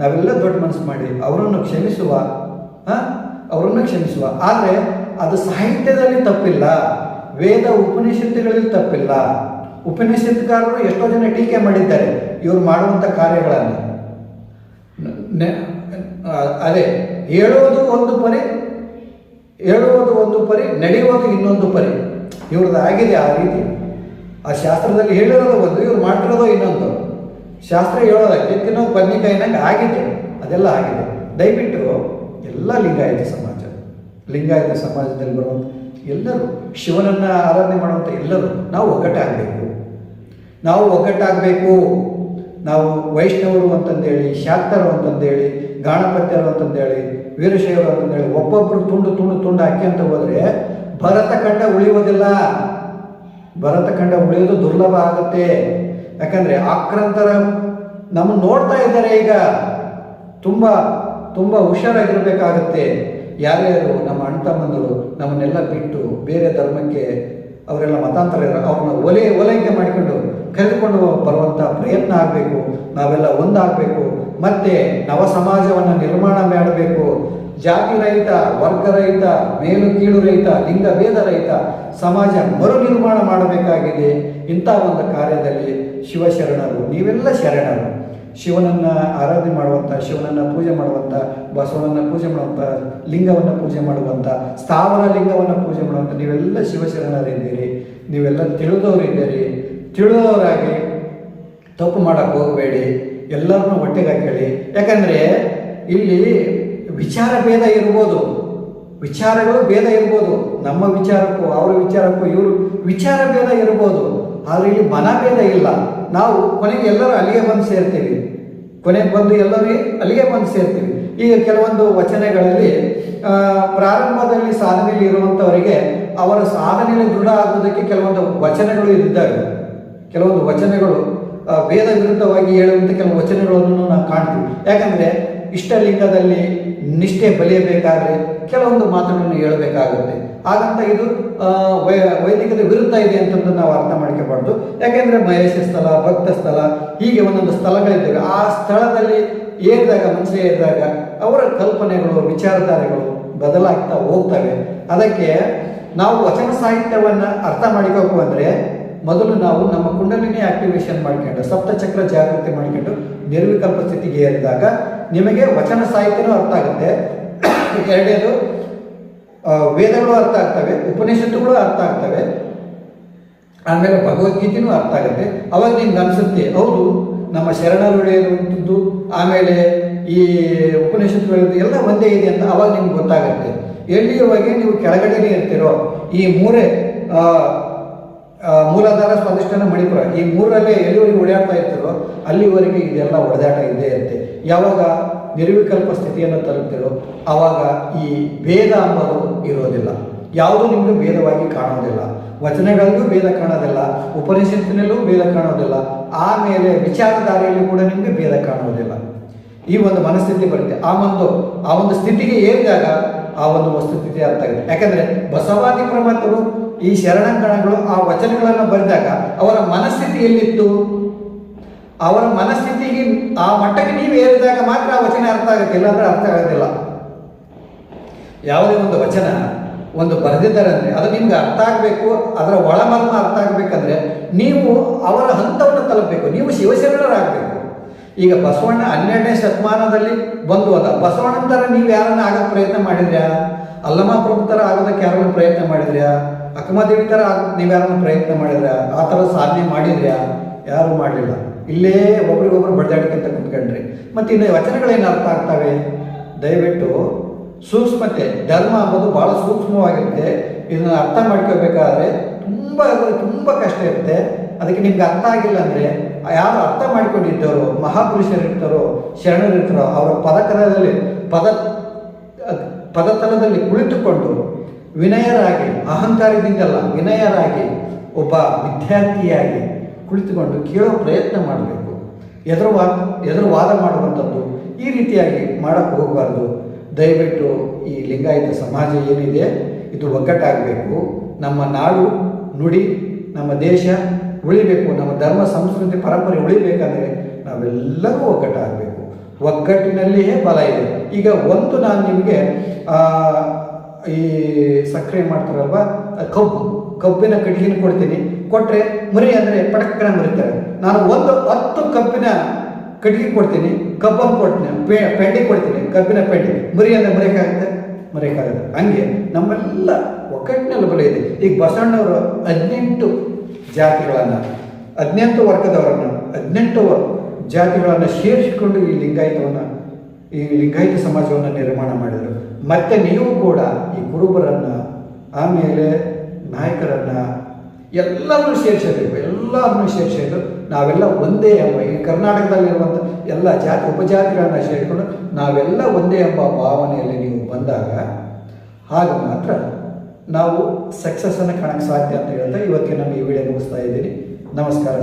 ನಾವೆಲ್ಲ ದೊಡ್ಡ ಮನಸ್ಸು ಮಾಡಿ ಅವರನ್ನು ಕ್ಷಮಿಸುವ ಅವರನ್ನು ಕ್ಷಮಿಸುವ. ಆದರೆ ಅದು ಸಾಹಿತ್ಯದಲ್ಲಿ ತಪ್ಪಿಲ್ಲ. ವೇದ ಉಪನಿಷತ್ತುಗಳಲ್ಲಿ ತಪ್ಪಿಲ್ಲ. ಉಪನಿಷತ್ಕಾರರು ಎಷ್ಟೋ ಜನ ಟೀಕೆ ಮಾಡಿದ್ದಾರೆ ಇವರು ಮಾಡುವಂಥ ಕಾರ್ಯಗಳನ್ನು. ಅದೇ, ಹೇಳುವುದು ಒಂದು ಪರಿ, ಹೇಳುವುದು ಒಂದು ಪರಿ, ನಡೆಯುವುದು ಇನ್ನೊಂದು ಪರಿ. ಇವ್ರದ್ದು ಆಗಿದೆ ಆ ರೀತಿ. ಆ ಶಾಸ್ತ್ರದಲ್ಲಿ ಹೇಳಿರೋದು ಒಂದು, ಇವ್ರು ಮಾಡಿರೋದು ಇನ್ನೊಂದು. ಶಾಸ್ತ್ರ ಹೇಳೋದಕ್ಕೆ ತಿನ್ನೋ ಬದ್ನಿಕಾಯಿನಾಗ ಆಗಿದೆ, ಅದೆಲ್ಲ ಆಗಿದೆ. ದಯವಿಟ್ಟು ಎಲ್ಲ ಲಿಂಗಾಯತ ಸಮಾಜ, ಲಿಂಗಾಯತ ಸಮಾಜದಲ್ಲಿ ಬರುವಂಥ ಎಲ್ಲರೂ ಶಿವನನ್ನು ಆರಾಧನೆ ಮಾಡುವಂಥ ಎಲ್ಲರೂ ನಾವು ಒಗ್ಗಟ್ಟಾಗಬೇಕು. ನಾವು ಒಗ್ಗಟ್ಟಾಗಬೇಕು. ನಾವು ವೈಷ್ಣವರು ಅಂತಂದೇಳಿ, ಶಾಕ್ತರು ಅಂತಂದೇಳಿ, ಗಾಣಪತ್ಯರು ಅಂತಂದೇಳಿ, ವೀರಶೈವರು ಅಂತಂದೇಳಿ ಒಬ್ಬೊಬ್ಬರು ತುಂಡು ತುಂಡು ತುಂಡು ಹಾಕಿ ಅಂತ ಹೋದರೆ ಉಳಿಯೋದಿಲ್ಲ ಭರತ ಕಂಡ ಉಳಿಯೋದು ದುರ್ಲಭ ಆಗುತ್ತೆ. ಯಾಕಂದರೆ ಆಕ್ರಂತರ ನಮ್ಮ ನೋಡ್ತಾ ಇದ್ದಾರೆ ಈಗ. ತುಂಬ ತುಂಬ ಹುಷಾರಾಗಿರಬೇಕಾಗತ್ತೆ. ಯಾರ್ಯಾರು ನಮ್ಮ ಅಣ್ಣ ತಮ್ಮಂದರು ನಮ್ಮನ್ನೆಲ್ಲ ಬಿಟ್ಟು ಬೇರೆ ಧರ್ಮಕ್ಕೆ ಅವರೆಲ್ಲ ಮತಾಂತರ ಅವ್ರನ್ನ ಒಲೆ ಓಲೈಕೆ ಮಾಡಿಕೊಂಡು ಕರೆದುಕೊಂಡು ಬರುವಂಥ ಪ್ರಯತ್ನ ಆಗಬೇಕು. ನಾವೆಲ್ಲ ಒಂದಾಗಬೇಕು. ಮತ್ತೆ ನವ ಸಮಾಜವನ್ನು ನಿರ್ಮಾಣ ಮಾಡಬೇಕು. ಜಾತಿ ರಹಿತ ವರ್ಗ ರಹಿತ ಮೇಲು ಕೀಳು ರಹಿತ ಲಿಂಗ ಭೇದ ರಹಿತ ಸಮಾಜ ಮರು ನಿರ್ಮಾಣ ಮಾಡಬೇಕಾಗಿದೆ ಇಂಥ ಒಂದು ಕಾರ್ಯದಲ್ಲಿ ಶಿವಶರಣರು, ನೀವೆಲ್ಲ ಶರಣರು. ಶಿವನನ್ನ ಆರಾಧನೆ ಮಾಡುವಂಥ ಶಿವನನ್ನ ಪೂಜೆ ಮಾಡುವಂಥ ಬಸವನನ್ನು ಪೂಜೆ ಮಾಡುವಂಥ ಲಿಂಗವನ್ನು ಪೂಜೆ ಮಾಡುವಂಥ ಸ್ಥಾವರ ಲಿಂಗವನ್ನು ಪೂಜೆ ಮಾಡುವಂಥ ನೀವೆಲ್ಲ ಶಿವಶರಣರಿದ್ದೀರಿ ನೀವೆಲ್ಲ ತಿಳಿದವರಿದ್ದೀರಿ. ತಿಳಿದವರಾಗಿ ತಪ್ಪು ಮಾಡಕ್ಕೆ ಹೋಗಬೇಡಿ. ಎಲ್ಲರನ್ನೂ ಒಟ್ಟಿಗೆ ಹಾಕೇಳಿ ಯಾಕಂದರೆ ಇಲ್ಲಿ ವಿಚಾರ ಭೇದ ಇರ್ಬೋದು. ವಿಚಾರಗಳು ಭೇದ ಇರ್ಬೋದು. ನಮ್ಮ ವಿಚಾರಕ್ಕೂ, ಅವರ ವಿಚಾರಕ್ಕೂ ಇವರು ವಿಚಾರ ಭೇದ ಇರ್ಬೋದು. ಆದರೆ ಇಲ್ಲಿ ಮನಭೇದ ಇಲ್ಲ. ನಾವು ಕೊನೆಗೆ ಎಲ್ಲರೂ ಅಲ್ಲಿಗೆ ಬಂದು ಸೇರ್ತೀವಿ. ಕೊನೆಗೆ ಬಂದು ಎಲ್ಲರೂ ಅಲ್ಲಿಗೆ ಬಂದು ಸೇರ್ತೀವಿ. ಈಗ ಕೆಲವೊಂದು ವಚನಗಳಲ್ಲಿ ಪ್ರಾರಂಭದಲ್ಲಿ ಸಾಧನೆಯಲ್ಲಿ ಇರುವಂಥವರಿಗೆ ಅವರ ಸಾಧನೆಯಲ್ಲಿ ದೃಢ ಆಗುವುದಕ್ಕೆ ಕೆಲವೊಂದು ವಚನಗಳು ಇದ್ದಾವೆ ಕೆಲವೊಂದು ವಚನಗಳು ವೇದ ವಿರುದ್ಧವಾಗಿ ಹೇಳುವಂಥ ಕೆಲವು ವಚನಗಳನ್ನು ನಾವು ಕಾಣ್ತೀವಿ. ಯಾಕಂದರೆ ಇಷ್ಟಲಿಂಗದಲ್ಲಿ ನಿಷ್ಠೆ ಬಲಿಯಬೇಕಾದರೆ ಕೆಲವೊಂದು ಮಾತುಗಳನ್ನು ಹೇಳಬೇಕಾಗುತ್ತೆ. ಹಾಗಂತ ಇದು ವೈದಿಕದ ವಿರುದ್ಧ ಇದೆ ಅಂತಂದು ನಾವು ಅರ್ಥ ಮಾಡ್ಕೋಬಾರ್ದು ಯಾಕೆಂದ್ರೆ ಮಹೇಶ ಸ್ಥಳ ಭಕ್ತ ಸ್ಥಳ ಹೀಗೆ ಒಂದೊಂದು ಸ್ಥಳಗಳಿದ್ದಾವೆ ಆ ಸ್ಥಳದಲ್ಲಿ ಏರಿದಾಗ ಮನುಷ್ಯ ಏರಿದಾಗ ಅವರ ಕಲ್ಪನೆಗಳು ವಿಚಾರಧಾರೆಗಳು ಬದಲಾಗ್ತಾ ಹೋಗ್ತವೆ. ಅದಕ್ಕೆ ನಾವು ವಚನ ಸಾಹಿತ್ಯವನ್ನು ಅರ್ಥ ಮಾಡಿಕೋಕು ಅಂದರೆ ಮೊದಲು ನಾವು ನಮ್ಮ ಕುಂಡಲಿನಿ ಆಕ್ಟಿವೇಶನ್ ಮಾಡ್ಕೊಂಡು ಸಪ್ತಚಕ್ರ ಜಾಗೃತಿ ಮಾಡ್ಕೊಂಡು ನಿರ್ವಿಕಲ್ಪ ಸ್ಥಿತಿಗೆ ಏರಿದಾಗ ನಿಮಗೆ ವಚನ ಸಾಹಿತ್ಯನೂ ಅರ್ಥ ಆಗುತ್ತೆ. ಎರಡನೇದು ಆ, ವೇದಗಳು ಅರ್ಥ ಆಗ್ತವೆ, ಉಪನಿಷತ್ತುಗಳು ಅರ್ಥ ಆಗ್ತವೆ. ಆಮೇಲೆ ಭಗವದ್ಗೀತೆನೂ ಅರ್ಥ ಆಗುತ್ತೆ. ಅವಾಗ ನಿಮ್ಗೆ ಅನಿಸುತ್ತೆ, ಹೌದು, ನಮ್ಮ ಶರಣರು ಹೇಳುವಂಥದ್ದು ಆಮೇಲೆ ಈ ಉಪನಿಷತ್ತುಗಳು ಎಲ್ಲ ಒಂದೇ ಇದೆ ಅಂತ ಅವಾಗ ನಿಮ್ಗೆ ಗೊತ್ತಾಗುತ್ತೆ. ಎಲ್ಲಿಯವರೆಗೆ ನೀವು ಕೆಳಗಡೆನೆ ಇರ್ತೀರೋ, ಈ ಮೂರೇ ಮೂಲಾಧಾರ ಸ್ವಾದಿಷ್ಠಾನ ಮಣಿಪುರ, ಈ ಮೂರಲ್ಲೇ ಎಲ್ಲಿವರೆಗೆ ಓಡಾಡ್ತಾ ಇರ್ತೀರೋ, ಅಲ್ಲಿವರೆಗೆ ಇದೆಲ್ಲ ಒಡೆದಾಟ ಇದೆ ಇರುತ್ತೆ ಯಾವಾಗ? ನಿರ್ವಿಕಲ್ಪ ಸ್ಥಿತಿಯನ್ನು ತಲುಪ್ತಿರೋ ಆವಾಗ ಈ ಭೇದ ಅನ್ನೋದು ಇರೋದಿಲ್ಲ. ಯಾವುದೂ ನಿಮಗೆ ಭೇದವಾಗಿ ಕಾಣೋದಿಲ್ಲ. ವಚನಗಳಲ್ಲೂ ಭೇದ ಕಾಣೋದಿಲ್ಲ. ಉಪನಿಷತ್ತಿನಲ್ಲೂ ಭೇದ ಕಾಣೋದಿಲ್ಲ. ಆಮೇಲೆ ವಿಚಾರಧಾರೆಯಲ್ಲಿ ಕೂಡ ನಿಮಗೆ ಭೇದ ಕಾಣುವುದಿಲ್ಲ ಈ ಒಂದು ಮನಸ್ಥಿತಿ ಬರುತ್ತೆ. ಆ ಒಂದು ಆ ಒಂದು ಸ್ಥಿತಿಗೆ ಏರಿದಾಗ ಆ ಒಂದು ವಸ್ತುಸ್ಥಿತಿ ಅರ್ಥ ಆಗಿದೆ ಯಾಕಂದ್ರೆ ಬಸವಾದಿ ಪ್ರಮಥರು ಈ ಶರಣಂಗಣಗಳು, ಆ ವಚನಗಳನ್ನು ಬರೆದಾಗ ಅವರ ಮನಸ್ಥಿತಿ ಎಲ್ಲಿತ್ತು ಅವರ ಮನಸ್ಥಿತಿಗೆ ಆ ಮಟ್ಟಕ್ಕೆ ನೀವು ಏರಿದಾಗ ಮಾತ್ರ ಆ ವಚನ ಅರ್ಥ ಆಗುತ್ತೆ, ಇಲ್ಲಾಂದ್ರೆ ಅರ್ಥ ಆಗೋದಿಲ್ಲ. ಯಾವುದೇ ಒಂದು ವಚನ ಒಂದು ಬರೆದಿದ್ದಾರೆ ಅಂದರೆ ಅದು ನಿಮ್ಗೆ ಅರ್ಥ ಆಗಬೇಕು, ಅದರ ಒಳಮರ್ಮ ಅರ್ಥ ಆಗಬೇಕಂದ್ರೆ ನೀವು ಅವರ ಹಂತವನ್ನು ತಲುಪಬೇಕು, ನೀವು ಶಿವಶರಣರಾಗಬೇಕು. ಈಗ ಬಸವಣ್ಣ ಹನ್ನೆರಡನೇ ಶತಮಾನದಲ್ಲಿ ಬಂದು ಅದ ಬಸವಣ್ಣನ ನೀವು ಯಾರನ್ನ ಆಗಕ್ಕೆ ಪ್ರಯತ್ನ ಮಾಡಿದ್ರ್ಯಾ? ಅಲ್ಲಮ್ಮ ಪ್ರಭು ಥರ ಆಗೋದಕ್ಕೆ ಯಾರನ್ನ ಪ್ರಯತ್ನ ಮಾಡಿದ್ರ್ಯಾ? ಅಕ್ಕಮದೇವಿ ಥರ ಆಗ ನೀವು ಯಾರನ್ನ ಪ್ರಯತ್ನ ಮಾಡಿದ್ರ್ಯಾ? ಆ ಥರ ಸಾಧನೆ ಮಾಡಿದ್ರ್ಯಾ? ಯಾರು ಮಾಡಲಿಲ್ಲ. ಇಲ್ಲೇ ಒಬ್ರಿಗೊಬ್ರು ಬಡ್ದಾಡ್ಕೊಂತ ಕುತ್ಕೊಂಡ್ರಿ. ಮತ್ತು ಇನ್ನು ವಚನಗಳೇನು ಅರ್ಥ ಆಗ್ತವೆ? ದಯವಿಟ್ಟು ಸೂಕ್ಷ್ಮತೆ, ಧರ್ಮ ಅನ್ನೋದು ಭಾಳ ಸೂಕ್ಷ್ಮವಾಗಿರುತ್ತೆ. ಇದನ್ನು ಅರ್ಥ ಮಾಡ್ಕೋಬೇಕಾದ್ರೆ ತುಂಬ ತುಂಬ ಕಷ್ಟ ಇರುತ್ತೆ. ಅದಕ್ಕೆ ನಿಮ್ಗೆ ಅರ್ಥ ಆಗಿಲ್ಲ ಅಂದರೆ ಯಾರು ಅರ್ಥ ಮಾಡ್ಕೊಂಡಿದ್ದವರು ಮಹಾಪುರುಷರಿರ್ತಾರೋ, ಶರಣರಿರ್ತಾರೋ, ಅವರ ಪದಕರದಲ್ಲಿ ಪದ ಪದತಲದಲ್ಲಿ ಕುಳಿತುಕೊಂಡು ವಿನಯರಾಗಿ, ಅಹಂಕಾರದಿಂದಲ್ಲ ವಿನಯರಾಗಿ, ಒಬ್ಬ ವಿದ್ಯಾರ್ಥಿಯಾಗಿ ಕುಳಿತುಕೊಂಡು ಕೇಳೋ ಪ್ರಯತ್ನ ಮಾಡಬೇಕು. ಎದುರು ವಾದ ಎದುರು ವಾದ ಮಾಡುವಂಥದ್ದು ಈ ರೀತಿಯಾಗಿ ಮಾಡೋಕ್ಕೆ ಹೋಗಬಾರ್ದು. ದಯವಿಟ್ಟು ಈ ಲಿಂಗಾಯತ ಸಮಾಜ ಏನಿದೆ, ಇದು ಒಗ್ಗಟ್ಟಾಗಬೇಕು. ನಮ್ಮ ನಾಡು ನುಡಿ, ನಮ್ಮ ದೇಶ ಉಳಿಬೇಕು. ನಮ್ಮ ಧರ್ಮ, ಸಂಸ್ಕೃತಿ, ಪರಂಪರೆ ಉಳಿಬೇಕಾದರೆ ನಾವೆಲ್ಲರೂ ಒಗ್ಗಟ್ಟಾಗಬೇಕು. ಒಗ್ಗಟ್ಟಿನಲ್ಲಿಯೇ ಬಲ ಇದೆ. ಈಗ ಒಂದು ನಾನು ನಿಮಗೆ ಈ ಸಕ್ಕರೆ ಮಾಡ್ತಾರಲ್ವ? ಕಬ್ಬು, ಕಬ್ಬಿನ ಕಟ್ಟಿಗೆನ ಕೊಡ್ತೀನಿ. ಕೊಟ್ಟರೆ ಮುರಿ ಅಂದರೆ ಪಟಕ್ಕನ ಮುರಿತಾರೆ. ನಾನು ಒಂದು ಹತ್ತು ಕಬ್ಬಿನ ಕಟ್ಟಿಗೆ ಕೊಡ್ತೀನಿ. ಕಬ್ಬನ್ನು ಕೊಡ್ತೀನಿ. ಪೆ, ಪೆಂಡಿ ಕೊಡ್ತೀನಿ. ಕಬ್ಬಿನ ಪೆಂಡಿ. ಮುರಿ ಅಂದರೆ ಮುರಿಯಕ್ಕಾಗುತ್ತೆ ಮರೆಯಕ್ಕಾಗಲ್ಲ ಹಂಗೆ ನಮ್ಮೆಲ್ಲ ಒಕ್ಕಟ್ಟಿನಲ್ಲಿ ಬಲ ಇದೆ. ಈಗ ಬಸವಣ್ಣವರು ಹದಿನೆಂಟು ಜಾತಿಗಳನ್ನು, ಹದಿನೆಂಟು ವರ್ಗದವರನ್ನು, ಹದಿನೆಂಟು ಜಾತಿಗಳನ್ನು ಸೇರಿಸಿಕೊಂಡು ಈ ಲಿಂಗಾಯತವನ್ನು, ಈ ಲಿಂಗಾಯತ ಸಮಾಜವನ್ನು ನಿರ್ಮಾಣ ಮಾಡಿದರು. ಮತ್ತೆ ನೀವು ಕೂಡ ಈ ಕುರುಬರನ್ನು ಆಮೇಲೆ ನಾಯಕರನ್ನು ಎಲ್ಲರನ್ನೂ ಸೇರಿಸಬೇಕು ಎಲ್ಲರನ್ನೂ ಸೇರಿಸಿದ್ರು ನಾವೆಲ್ಲ ಒಂದೇ ಎಂಬ ಈ ಕರ್ನಾಟಕದಲ್ಲಿರುವಂಥ ಎಲ್ಲ ಜಾತಿ ಉಪಜಾತಿಗಳನ್ನು ಸೇರಿಕೊಂಡು ನಾವೆಲ್ಲ ಒಂದೇ ಎಂಬ ಭಾವನೆಯಲ್ಲಿ ನೀವು ಬಂದಾಗ ಆಗ ಮಾತ್ರ ನಾವು ಸಕ್ಸಸ್ಸನ್ನು ಕಾಣಕ್ಕೆ ಸಾಧ್ಯ ಅಂತ ಹೇಳ್ತಾ ಇವತ್ತಿಗೆ ನಾನು ಈ ವಿಡಿಯೋ ಮುಗಿಸ್ತಾ ಇದ್ದೀನಿ. ನಮಸ್ಕಾರ